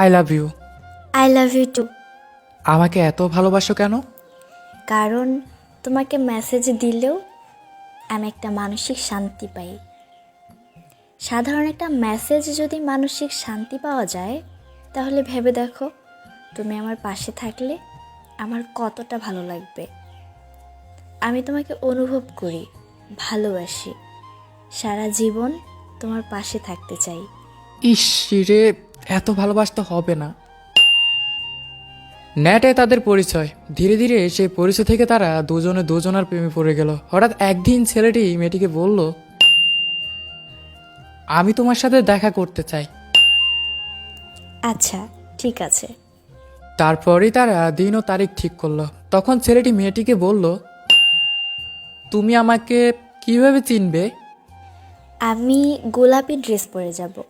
I love you I love you too আমাকে এত ভালোবাসো কেন? কারণ তোমাকে মেসেজ দিলেও আমি একটা মানসিক শান্তি পাই। সাধারণ একটা মেসেজ যদি মানসিক শান্তি পাওয়া যায় তাহলে ভেবে দেখো তুমি আমার পাশে থাকলে আমার কতটা ভালো লাগবে। আমি তোমাকে অনুভব করি ভালোবাসি। সারা জীবন তোমার পাশে থাকতে চাই। ইস রে! এত ভালোবাসতে হবে না। নেটে তাদের পরিচয়। ধীরে ধীরে সেই পরিচয় থেকে তারা দুজনে দুজনার প্রেমে পড়ে গেল। হঠাৎ একদিন ছেলেটি মেয়েটিকে বলল আমি তোমার সাথে দেখা করতে চাই। আচ্ছা ঠিক আছে। তারপরেই তারা দিন ও তারিখ ঠিক করল। তখন ছেলেটি মেয়েটিকে বলল তুমি আমাকে কীভাবে চিনবে? আমি গোলাপি ড্রেস পরে যাব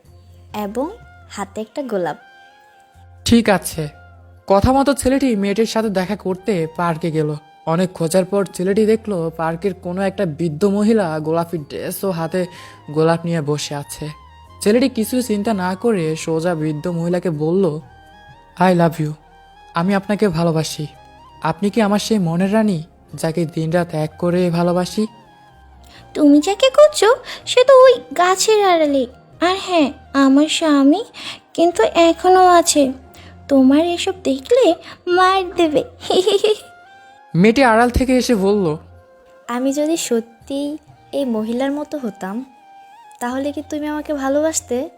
এবং হাতে একটা গোলাপ। ঠিক আছে। কথা মতো ছেলেটি মেয়েটির সাথে দেখা করতে পার্কে গেল। অনেক খোঁজার পর ছেলেটি দেখল পার্কের কোনো একটা বৃদ্ধ মহিলা গোলাপি ড্রেস ও হাতে গোলাপ নিয়ে বসে আছে। ছেলেটি কিছু চিন্তা না করে সোজা বৃদ্ধ মহিলাকে বলল আই লাভ ইউ আমি আপনাকে ভালোবাসি। আপনি কি আমার সেই মনের রানী যাকে দিনরাত এক করে ভালোবাসি? তুমি যাকে করছ সে তো ওই গাছের আড়ালে। আর হ্যাঁ আমার স্বামী কিন্তু এখনও আছে। তোমার এসব দেখলে মার দেবে। মেয়েটি আড়াল থেকে এসে বলল আমি যদি সত্যি এই মহিলার মতো হতাম তাহলে কি তুমি আমাকে ভালোবাসতে?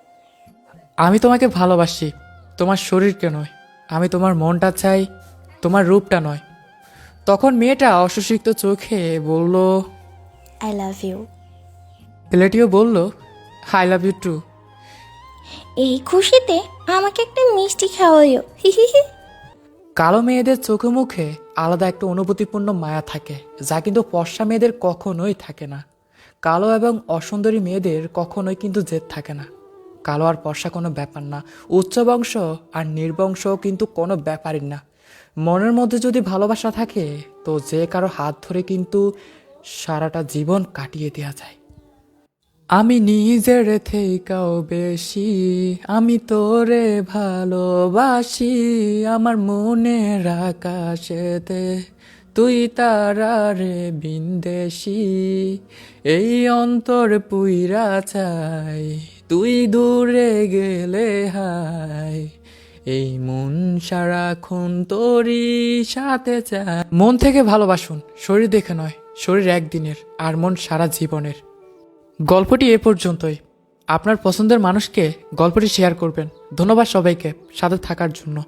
আমি তোমাকে ভালোবাসি তোমার শরীরকে নয়। আমি তোমার মনটা চাই তোমার রূপটা নয়। তখন মেয়েটা অসুসিক্ত চোখে বলল আই লাভ ইউ ছেলেটিও বলল আই লাভ ইউ টু এই খুশিতে আমাকে একটা মিষ্টি খাওয়াইও। কালো মেয়েদের চোখে মুখে আলাদা একটা অনুভূতিপূর্ণ মায়া থাকে, যা কিন্তু ফর্সা মেয়েদের কখনোই থাকে না। কালো এবং অসুন্দরী মেয়েদের কখনোই কিন্তু জেদ থাকে না। কালো আর ফর্সা কোনো ব্যাপার না, উচ্চ বংশ আর নির্বংশ কিন্তু কোনো ব্যাপারই না। মনের মধ্যে যদি ভালোবাসা থাকে, তো যে কারও হাত ধরে কিন্তু সারাটা জীবন কাটিয়ে দেওয়া যায়। আমি নিজের থেকেও বেশি, আমি তোরে ভালোবাসি। আমার মনের আকাশেতে তুই তারারে বিন্দেশি। এই অন্তর পুইরা চাই, তুই দূরে গেলে হাই। এই মন সারাক্ষণ তোরই সাথে চায় মন থেকে ভালোবাসুন, শরীর দেখে নয়, শরীর একদিনের, আর মন সারা জীবনের। গল্পটি এ পর্যন্তই। আপনার পছন্দের মানুষকে গল্পটি শেয়ার করবেন। ধন্যবাদ সবাইকে সাথে থাকার জন্য।